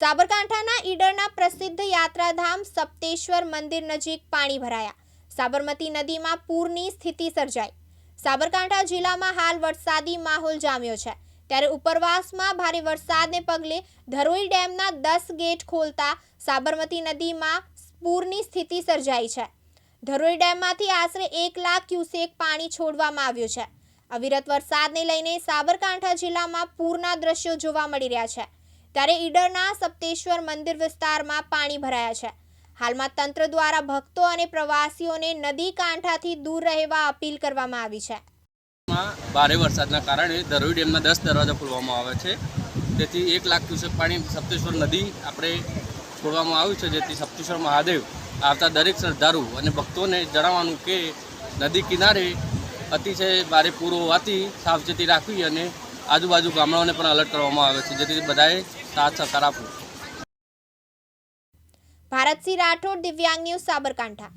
સાબરકાંઠાના ઈડરના પ્રસિદ્ધ યાત્રાધામ સપ્તેશ્વર મંદિર નજીક પાણી ભરાયા. સાબરમતી નદીમાં પૂરની સ્થિતિ સર્જાઈ. સાબરકાંઠા જિલ્લામાં હાલ વરસાદી માહોલ જામ્યો છે. ત્યારે ઉપરવાસમાં ભારે વરસાદને પગલે ધરોઈ ડેમના દસ ગેટ ખોલતા સાબરમતી નદીમાં પૂરની સ્થિતિ સર્જાઈ છે. ધરોઈ ડેમમાંથી આશરે એક લાખ ક્યુસેક પાણી છોડવામાં આવ્યું છે. અવિરત વરસાદને લઈને સાબરકાંઠા જિલ્લામાં પૂરના દ્રશ્યો જોવા મળી રહ્યા છે. ત્યારે ઈડરના સપ્તેશ્વર મંદિર વિસ્તારમાં પાણી ભરાયા છે. હાલમાં તંત્ર દ્વારા ભક્તો અને પ્રવાસીઓને નદી કાંઠાથી દૂર રહેવા અપીલ કરવામાં આવી છે. ભારે વરસાદના કારણે ધરોઈ ડેમના દસ દરવાજા ખોલવામાં આવે છે. તેથી એક લાખ ક્યુસેક પાણી સપ્તેશ્વર નદી આપણે છોડવામાં આવ્યું છે. જેથી સપ્તેશ્વર મહાદેવ આવતા દરેક શ્રદ્ધાળુ અને ભક્તોને જણાવવાનું કે નદી કિનારે અતિશય ભારે પૂર હોવાથી સાવચેતી રાખવી અને આજુબાજુ ગામડાઓને પણ અલર્ટ કરવામાં આવે છે. જેથી બધાએ સાથ સહકાર આપવો. ભારતસિંહ રાઠોડ, દિવ્યાંગ ન્યૂઝ સાબરકાંઠા.